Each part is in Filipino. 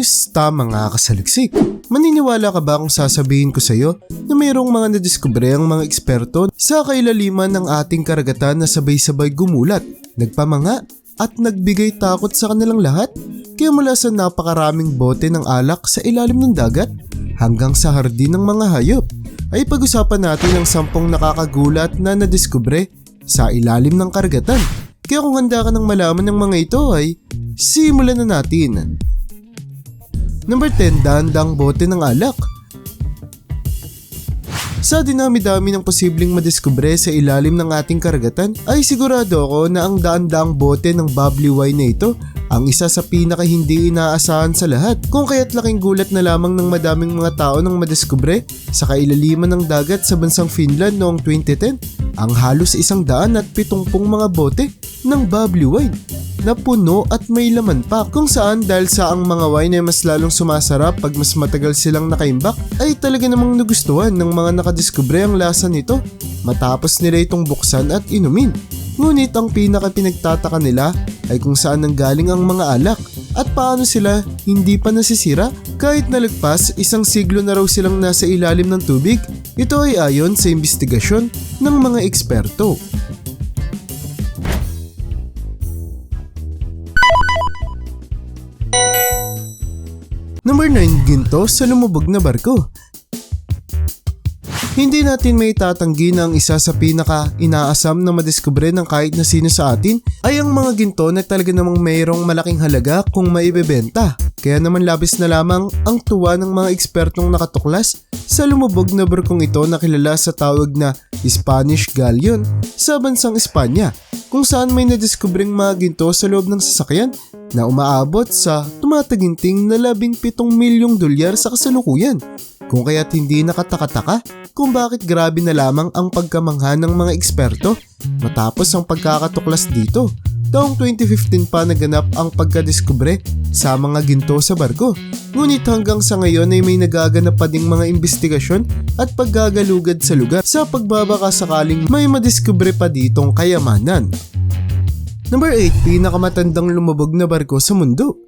Kamusta mga kasaliksik? Maniniwala ka ba kung sasabihin ko sa'yo na mayroong mga nadiskubre ang mga eksperto sa kailaliman ng ating karagatan na sabay-sabay gumulat, nagpamanga at nagbigay takot sa kanilang lahat? Kaya mula sa napakaraming bote ng alak sa ilalim ng dagat hanggang sa hardin ng mga hayop ay pag-usapan natin ang sampung nakakagulat na nadiskubre sa ilalim ng karagatan. Kaya kung handa ka ng malaman ng mga ito ay simulan na natin. Number 10, dahan-dang bote ng alak. Sa dinami-dami ng posibleng madiskubre sa ilalim ng ating karagatan ay sigurado ako na ang daan-daang bote ng bubbly wine na ito ang isa sa pinaka hindi inaasahan sa lahat kung kaya't laking gulat na lamang ng madaming mga tao nang madiskubre sa kailaliman ng dagat sa bansang Finland noong 2010 ang halos isang daan at pitungpong mga bote ng bubbly wine na puno at may laman pa kung saan dahil sa ang mga wine ay mas lalong sumasarap pag mas matagal silang nakaimbak ay talaga namang nagustuhan ng mga nakadiskubre ang lasa nito matapos nila itong buksan at inumin. Ngunit ang pinaka pinagtataka nila ay kung saan nanggaling ang mga alak at paano sila hindi pa nasisira kahit nalagpas isang siglo na raw silang nasa ilalim ng tubig. Ito ay ayon sa investigasyon ng mga eksperto. Number 9, ginto sa lumubog na barko. Hindi natin may tatanggi na ang isa sa pinaka inaasam na madiskubre ng kahit na sino sa atin ay ang mga ginto na talaga namang mayroong malaking halaga kung maibebenta. Kaya naman labis na lamang ang tuwa ng mga ekspertong nakatuklas sa lumubog na barkong ito na kilala sa tawag na Spanish Galleon sa bansang Espanya kung saan may nadiskubring mga ginto sa loob ng sasakyan na umaabot sa tumataginting na 17 milyong dolyar sa kasalukuyan. Kung kaya't hindi nakatakataka kung bakit grabe na lamang ang pagkamangha ng mga eksperto matapos ang pagkakatuklas dito. Taong 2015 pa naganap ang pagkadiskubre sa mga ginto sa barko. Ngunit hanggang sa ngayon ay may nagaganap pa ding mga investigasyon at paggagalugad sa lugar sa pagbabaka sakaling may madiskubre pa ditong kayamanan. Number 8, pinakamatandang lumubog na barko sa mundo.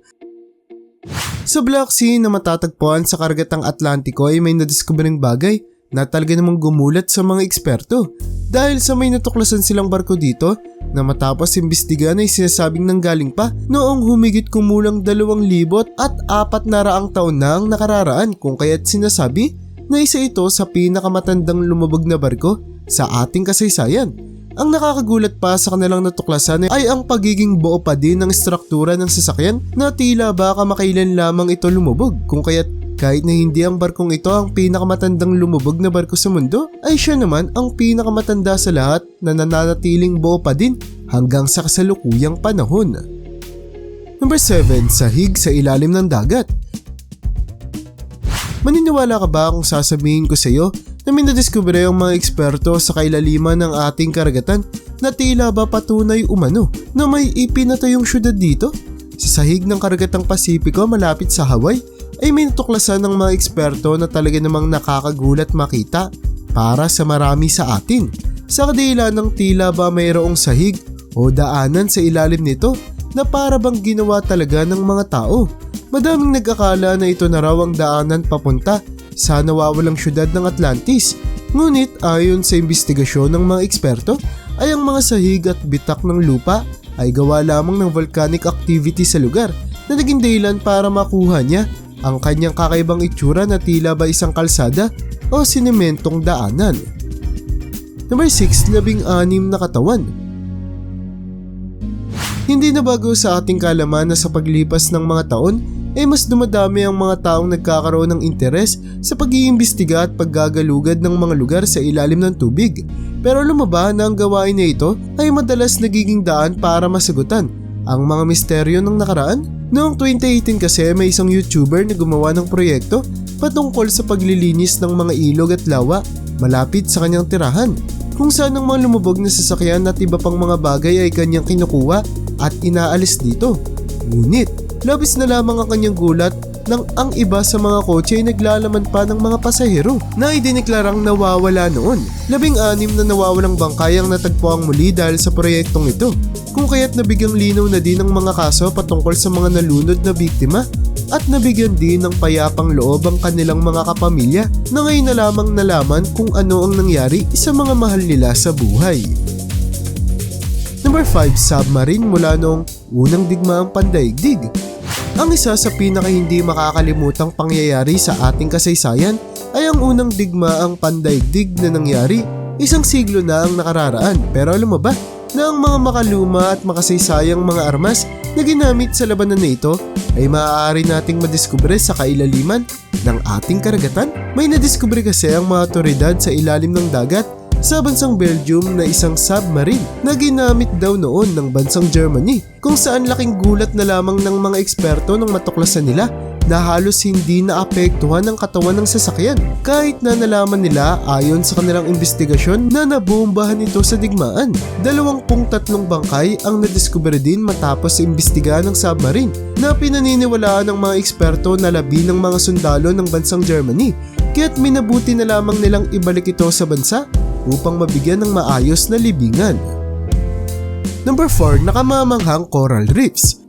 Sa Black Sea na matatagpuan sa karagatang Atlantiko ay may nadiskubring bagay na talaga namang gumulat sa mga eksperto dahil sa may natuklasan silang barko dito na matapos imbestigan ay sinasabing nanggaling pa noong humigit kumulang dalawang libot at apat na raang taon na ang nakararaan kung kaya't sinasabi na isa ito sa pinakamatandang lumubog na barko sa ating kasaysayan. Ang nakakagulat pa sa kanilang natuklasan ay ang pagiging buo pa din ng struktura ng sasakyan na tila baka makailan lamang ito lumubog kung kaya't kahit na hindi ang barkong ito ang pinakamatandang lumubog na barko sa mundo, ay siya naman ang pinakamatanda sa lahat na nananatiling buo pa din hanggang sa kasalukuyang panahon. Number 7. Sahig sa ilalim ng dagat Maniniwala ka ba kung sasabihin ko sa iyo na may nadiskubre ang mga eksperto sa kailaliman ng ating karagatan na tila ba patunay umano na may ipinatayong syudad dito? Sa sahig ng karagatang Pasipiko malapit sa Hawaii ay may natuklasan ng mga eksperto na talaga namang nakakagulat makita para sa marami sa atin. Sa kadila ng tila ba mayroong sahig o daanan sa ilalim nito na para bang ginawa talaga ng mga tao. Madaming nagkakala na ito na raw ang daanan papunta sa nawawalang syudad ng Atlantis. Ngunit ayon sa investigasyon ng mga eksperto ay ang mga sahig at bitak ng lupa ay gawa lamang ng volcanic activity sa lugar na naging dahilan para makuha niya ang kanyang kakaibang itsura na tila ba isang kalsada o sinementong daanan. Number 6, labing anim na katawan. Hindi na bago sa ating kalaman na sa paglipas ng mga taon ay mas dumadami ang mga taong nagkakaroon ng interes sa pag-iimbestiga at paggagalugad ng mga lugar sa ilalim ng tubig. Pero lumaba na ang gawain na ito ay madalas nagiging daan para masagutan ang mga misteryo ng nakaraan. Noong 2018 kasi may isang YouTuber na gumawa ng proyekto patungkol sa paglilinis ng mga ilog at lawa malapit sa kanyang tirahan kung saan ang mga lumubog na sasakyan at iba pang mga bagay ay kanyang kinukuha at inaalis dito. Ngunit Labis na lamang ang kanyang gulat nang ang iba sa mga kotse ay naglalaman pa ng mga pasahero na idineklarang nawawala noon. Labing anim na nawawalang bangkay ang natagpuang muli dahil sa proyektong ito. Kung kaya't nabigyang linaw na din ang mga kaso patungkol sa mga nalunod na biktima at nabigyan din ng payapang loob ang kanilang mga kapamilya na ngayon na lamang nalaman kung ano ang nangyari sa mga mahal nila sa buhay. Number 5, Submarine mula noong unang digmaang pandaigdig. Ang isa sa pinaka hindi makakalimutang pangyayari sa ating kasaysayan ay ang unang digmaang pandaigdig na nangyari isang siglo na ang nakararaan pero alam mo ba na ang mga makaluma at makasaysayang mga armas na ginamit sa labanan na ito ay maaari nating madiskubre sa kailaliman ng ating karagatan? May nadiskubre kasi ang mga otoridad sa ilalim ng dagat sa bansang Belgium na isang submarine na ginamit daw noon ng bansang Germany kung saan laking gulat na lamang ng mga eksperto nang matuklasan nila na halos hindi naapektuhan ang katawan ng sasakyan kahit na nalaman nila ayon sa kanilang investigasyon na nabombahan ito sa digmaan. Dalawampung tatlong bangkay ang nadiskubre din matapos imbestigahan ng submarine na pinaniniwalaan ng mga eksperto na labi ng mga sundalo ng bansang Germany kaya't minabuti na lamang nilang ibalik ito sa bansa upang mabigyan ng maayos na libingan. Number 4, nakamamanghang coral reefs.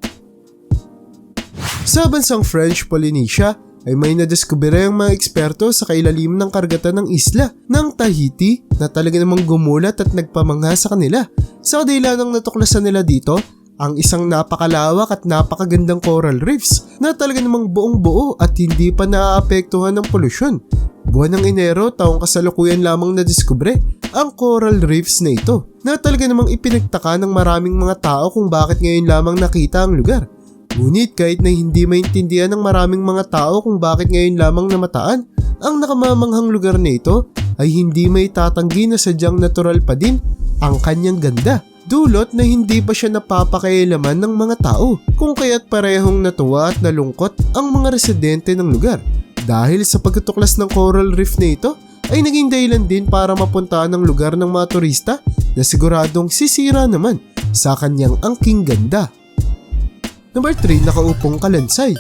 Sa bansang French Polynesia ay may nadiskubre ang mga eksperto sa kailalim ng karagatan ng isla ng Tahiti na talaga namang gumulat at nagpamangha sa kanila. Sa kadila ng natuklasan nila dito, ang isang napakalawak at napakagandang coral reefs na talaga namang buong buo at hindi pa naaapektuhan ng polusyon. Buwan ng Enero taong kasalukuyan lamang na diskubre ang coral reefs na ito na talaga namang ipinagtaka ng maraming mga tao kung bakit ngayon lamang nakita ang lugar. Ngunit kahit na hindi maintindihan ng maraming mga tao kung bakit ngayon lamang namataan, ang nakamamanghang lugar na ito ay hindi may tatanggi na sadyang natural pa din ang kanyang ganda. Dulot na hindi pa siya napapakailaman ng mga tao kung kaya't parehong natuwa at nalungkot ang mga residente ng lugar. Dahil sa pagtutuklas ng coral reef na ito ay naging dahilan din para mapuntahan ng lugar ng mga turista na siguradong sisira naman sa kanyang angking ganda. Number 3, nakaupong kalansay.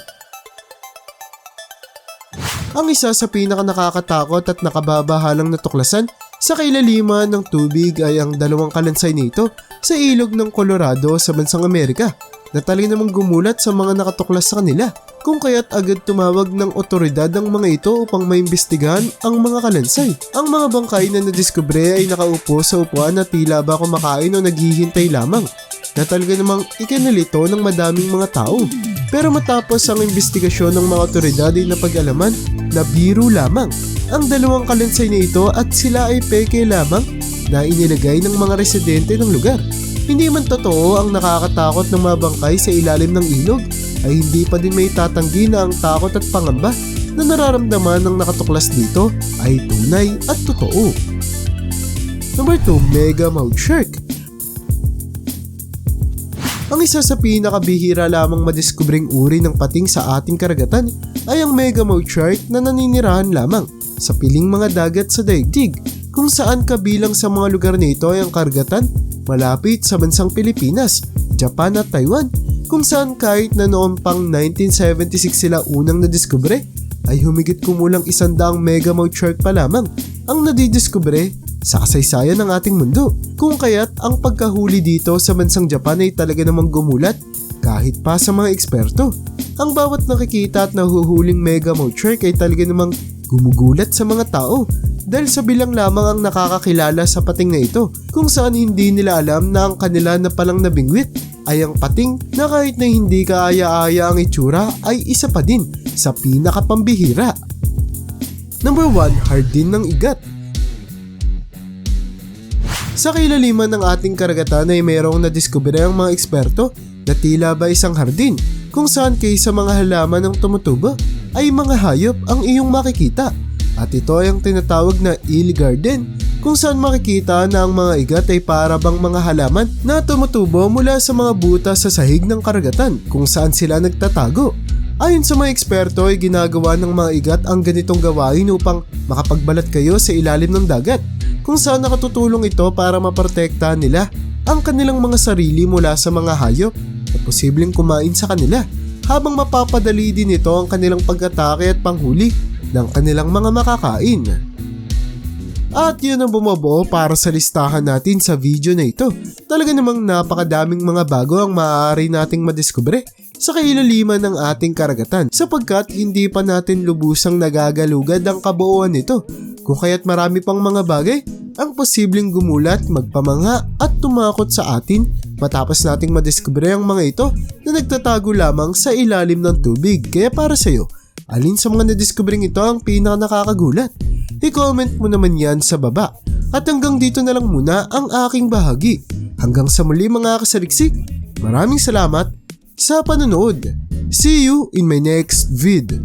Ang isa sa pinaka nakakatakot at nakababahalang natuklasan sa kailaliman ng tubig ay ang dalawang kalansay nito sa ilog ng Colorado sa bansang Amerika na talaga namang gumulat sa mga nakatuklas sa kanila kung kaya't agad tumawag ng otoridad ang mga ito upang maimbestigahan ang mga kalansay. Ang mga bangkay na nadiskubre ay nakaupo sa upuan na tila ba kumakain o naghihintay lamang na talaga namang ikinalito ng madaming mga tao. Pero matapos ang investigasyon ng mga otoridad ay napag-alaman na biro lamang ang dalawang kalansay na ito at sila ay peke lamang na inilagay ng mga residente ng lugar. Hindi man totoo ang nakakatakot ng mga bangkay sa ilalim ng ilog ay hindi pa din may tatanggi na ang takot at pangamba na nararamdaman ng nakatuklas dito ay tunay at totoo. Number 2, Mega Mouth Shark. Ang isa sa pinakabihira lamang madiskubring uri ng pating sa ating karagatan ay ang Mega Mouth Shark na naninirahan lamang sa piling mga dagat sa daigdig kung saan kabilang sa mga lugar nito ay ang karagatan malapit sa bansang Pilipinas, Japan at Taiwan kung saan kahit na noong pang 1976 sila unang nadiskubre ay humigit kumulang isandaang megamouth shark pa lamang ang nadidiskubre sa kasaysayan ng ating mundo. Kung kaya't ang pagkahuli dito sa bansang Japan ay talaga namang gumulat kahit pa sa mga eksperto. Ang bawat nakikita at nahuhuling megamouth shark ay talaga namang gumugulat sa mga tao dahil sa bilang lamang ang nakakakilala sa pating na ito kung saan hindi nila alam na ang kanila na palang nabingwit ay ang pating na kahit na hindi kaaya-aya ang itsura ay isa pa din sa pinakapambihira. Number 1, hardin ng igat. Sa kailaliman ng ating karagatan ay mayroong nadiskubre ang mga eksperto na tila ba isang hardin kung saan kaysa mga halaman ng tumutubo ay mga hayop ang iyong makikita. At ito ay ang tinatawag na eel garden kung saan makikita na ang mga igat ay para bang mga halaman na tumutubo mula sa mga butas sa sahig ng karagatan kung saan sila nagtatago. Ayon sa mga eksperto ay ginagawa ng mga igat ang ganitong gawain upang makapagbalat kayo sa ilalim ng dagat kung saan nakatutulong ito para maprotektahan nila ang kanilang mga sarili mula sa mga hayop na posibleng kumain sa kanila habang mapapadali din ito ang kanilang pag-atake at panghuli ng kanilang mga makakain. At yun ang bumubuo para sa listahan natin sa video na ito. Talaga namang napakadaming mga bago ang maaari nating madiskubre sa kailaliman ng ating karagatan sapagkat hindi pa natin lubusang nagagalugad ang kabuuan nito kung kaya't marami pang mga bagay ang posibleng gumulat, magpamanga at tumakot sa atin matapos nating madiskubre ang mga ito na nagtatago lamang sa ilalim ng tubig. Kaya para sa'yo, alin sa mga nadiskubring ito ang pinaka nakakagulat? I-comment mo naman yan sa baba. At hanggang dito na lang muna ang aking bahagi. Hanggang sa muli mga kasaliksik, maraming salamat sa panonood. See you in my next vid.